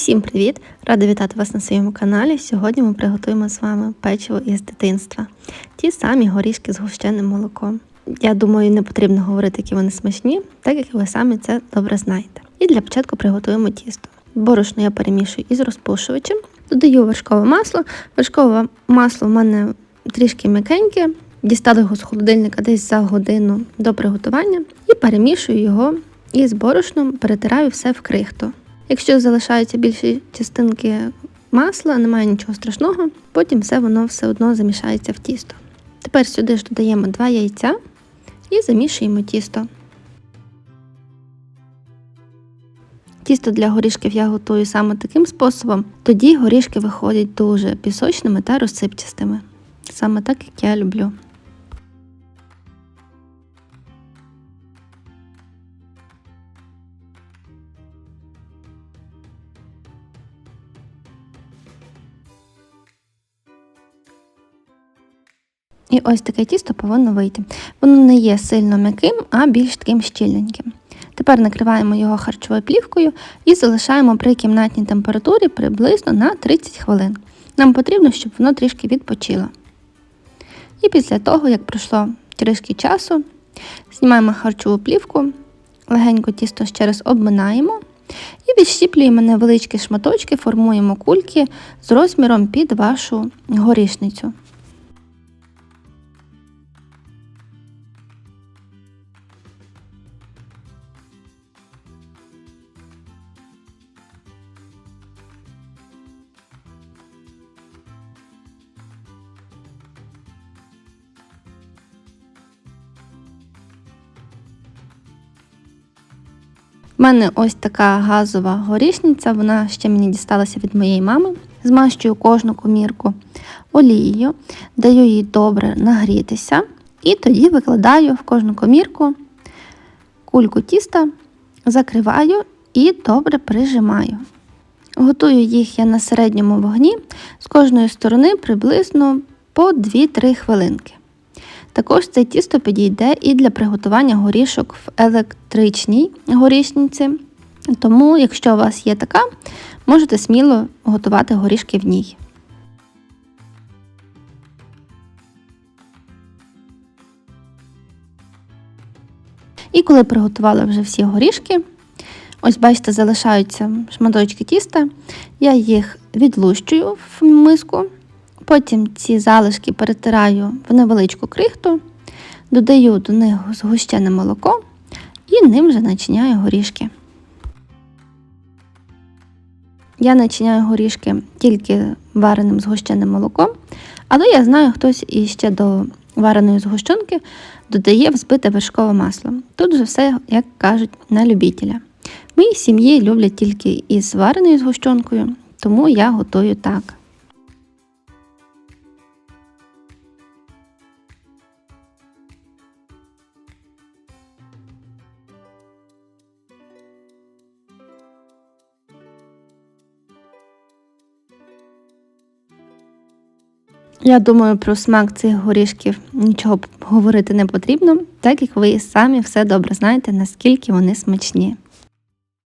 Усім привіт! Рада вітати вас на своєму каналі. Сьогодні ми приготуємо з вами печиво із дитинства. Ті самі горішки з гущеним молоком. Я думаю, не потрібно говорити, які вони смачні, так як ви самі це добре знаєте. І для початку приготуємо тісто. Борошно я перемішую із розпушувачем, додаю вершкове масло. Вершкове масло в мене трішки м'якеньке. Дістали його з холодильника десь за годину до приготування і перемішую його із борошном, перетираю все в крихту. Якщо залишаються більші частинки масла, немає нічого страшного, потім все воно все одно замішається в тісто. Тепер сюди ж додаємо 2 яйця і замішуємо тісто. Тісто для горішків я готую саме таким способом, тоді горішки виходять дуже пісочними та розсипчастими. Саме так, як я люблю. І ось таке тісто повинно вийти. Воно не є сильно м'яким, а більш таким щільненьким. Тепер накриваємо його харчовою плівкою і залишаємо при кімнатній температурі приблизно на 30 хвилин. Нам потрібно, щоб воно трішки відпочило. І після того, як пройшло трішки часу, знімаємо харчову плівку, легенько тісто ще раз обминаємо і відщіплюємо невеличкі шматочки, формуємо кульки з розміром під вашу горішницю. У мене ось така газова горішниця, вона ще мені дісталася від моєї мами. Змащую кожну комірку олією, даю їй добре нагрітися, і тоді викладаю в кожну комірку кульку тіста, закриваю і добре прижимаю. Готую їх я на середньому вогні з кожної сторони приблизно по 2-3 хвилинки. Також це тісто підійде і для приготування горішок в електричній горішниці. Тому, якщо у вас є така, можете сміло готувати горішки в ній. І коли приготувала вже всі горішки, ось бачите, залишаються шматочки тіста, я їх відлущую в миску. Потім ці залишки перетираю в невеличку крихту, додаю до них згущене молоко і ним вже начиняю горішки. Я начиняю горішки тільки вареним згущеним молоком, але я знаю, хтось іще до вареної згущенки додає взбите вершкове масло. Тут же все, як кажуть, на любителя. В моїй сім'ї люблять тільки із вареною згущенкою, тому я готую так. Я думаю, про смак цих горішків нічого говорити не потрібно, так як ви самі все добре знаєте, наскільки вони смачні.